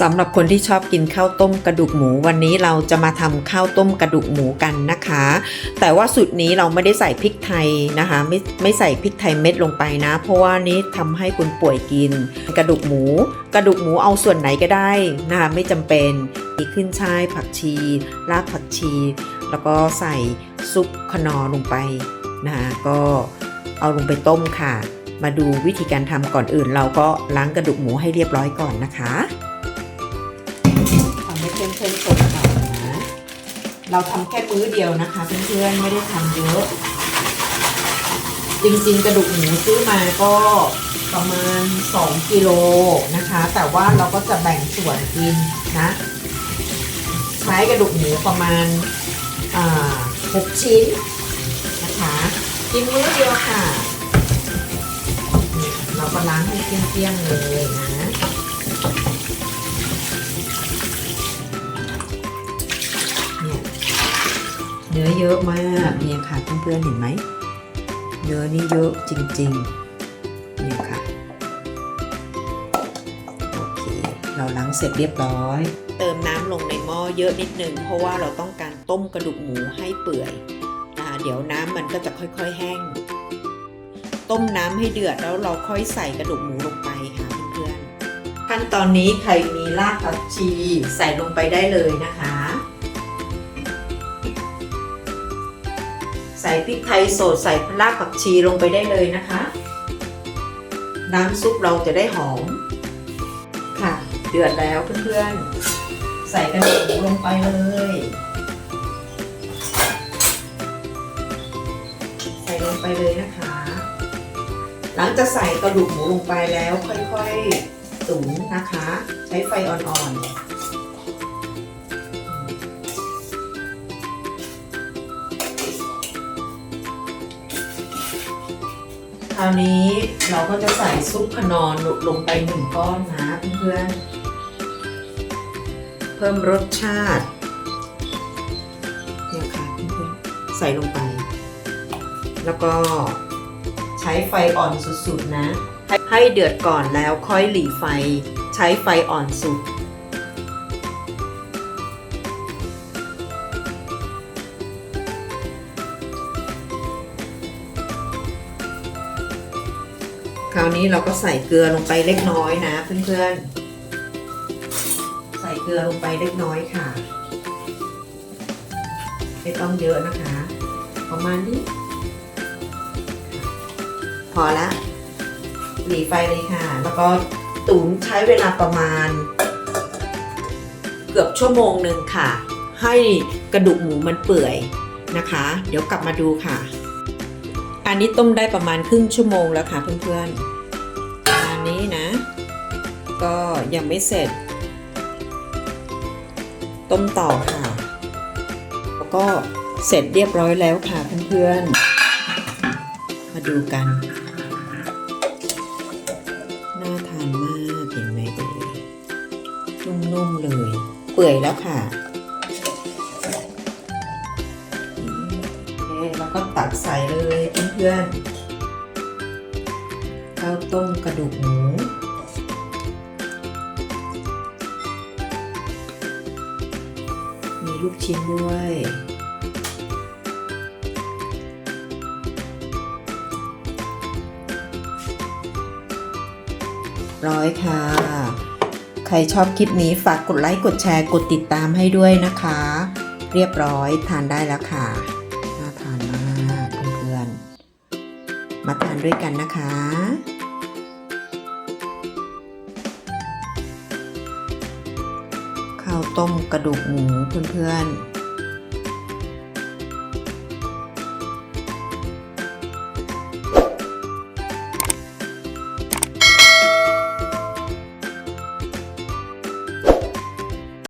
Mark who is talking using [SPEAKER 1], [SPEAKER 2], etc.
[SPEAKER 1] สำหรับคนที่ชอบกินข้าวต้มกระดูกหมูวันนี้เราจะมาทำข้าวต้มกระดูกหมูกันนะคะ แต่ว่าสูตรนี้เราไม่ได้ใส่พริกไทยนะคะ ไม่ไม่ใส่พริกไทยเม็ดลงไปนะ เพราะว่านี้ทำให้คนป่วยกิน กระดูกหมู กระดูกหมูเอาส่วนไหนก็ได้นะคะไม่จำเป็นมีขึ้นช่ายผักชีรากผักชี แล้วก็ใส่ซุปคนอลงไปนะคะก็เอาลงไปต้มค่ะ มาดูวิธีการทำก่อนอื่น เราก็ล้างกระดูกหมูให้เรียบร้อยก่อนนะคะ เพื่อนๆสดก่อนนะเราทำแค่มื้อเดียวนะคะเพื่อนๆไม่ได้ทำเยอะ จริงๆกระดูกหมูซื้อมาก็ประมาณ 2กิโลนะคะ แต่ว่าเราก็จะแบ่งส่วนกินนะ ใช้กระดูกหมูประมาณอ่า6ชิ้นนะคะกินมื้อเดียวค่ะ เราก็ล้างให้เกลี้ยงๆเลยนะ เนื้อเยอะมากเนี่ยค่ะเพื่อนๆเห็นไหม เนื้อนี่เยอะจริงๆเนี่ยค่ะโอเคเราล้างเสร็จเรียบร้อย เติมน้ำลงในหม้อเยอะนิดนึง เพราะว่าเราต้องการต้มกระดูกหมูให้เปื่อยนะคะเดี๋ยวน้ำมันก็จะค่อยๆแห้ง ต้มน้ำให้เดือดแล้วเราค่อยใส่กระดูกหมูลงไปค่ะเพื่อนๆขั้นตอนนี้ใครมีรากผักชีใส่ลงไปได้เลยนะคะ ส่พริกไทยสดใส่รากผักชีลงไปได้เลยนะคะ น้ำซุปเราจะได้หอม ค่ะ เดือดแล้วเพื่อนๆ ใส่กระดูกหมูลงไปเลย ใส่ลงไปเลยนะคะ หลังจากใส่กระดูกหมูลงไปแล้วค่อยๆตุ๋นนะคะ ใช้ไฟอ่อนๆ ราวนี้เราก็จะใส่ซุปขนอนลงไปหนึ่งก้อนนะเพื่อนๆเพิ่มรสชาติเนี่ยค่ะเพื่อนๆใส่ลงไป แล้วก็ใช้ไฟอ่อนสุดๆนะ ให้เดือดก่อนแล้วค่อยหลีไฟ ใช้ไฟอ่อนสุดาวนี้เราก็ใส่เกลือลงไปเล็กน้อยนะเพื่อนๆ ใส่เกลือลงไปเล็กน้อยค่ะ ไม่ต้องเยอะนะคะ ประมาณนี้ พอละหลีไฟเลยค่ะ แล้วก็ตุ๋นใช้เวลาประมาณ เกือบชั่วโมงหนึ่งค่ะ ให้กระดูกหมูมันเปื่อยนะคะ เดี๋ยวกลับมาดูค่ะ อันนี้ต้มได้ประมาณครึ่งชั่วโมงแล้วค่ะเพื่อนๆอันนี้นะ ก็ยังไม่เสร็จ ต้มต่อค่ะ แล้วก็เสร็จเรียบร้อยแล้วค่ะเพื่อนๆ มาดูกัน น่าทานมากเห็นไหมเอ่ยนุ่มๆเลย เปื่อยแล้วค่ะ ตักใส่เลยเพื่อนๆข้าวต้มกระดูกหมูมีลูกชิ้นด้วยร้อยค่ะ ใครชอบคลิปนี้ฝากกดไลค์ กดแชร์ กดติดตามให้ด้วยนะคะ เรียบร้อยทานได้แล้วค่ะ มาทานด้วยกันนะคะ ข้าวต้มกระดูกหมูเพื่อนๆ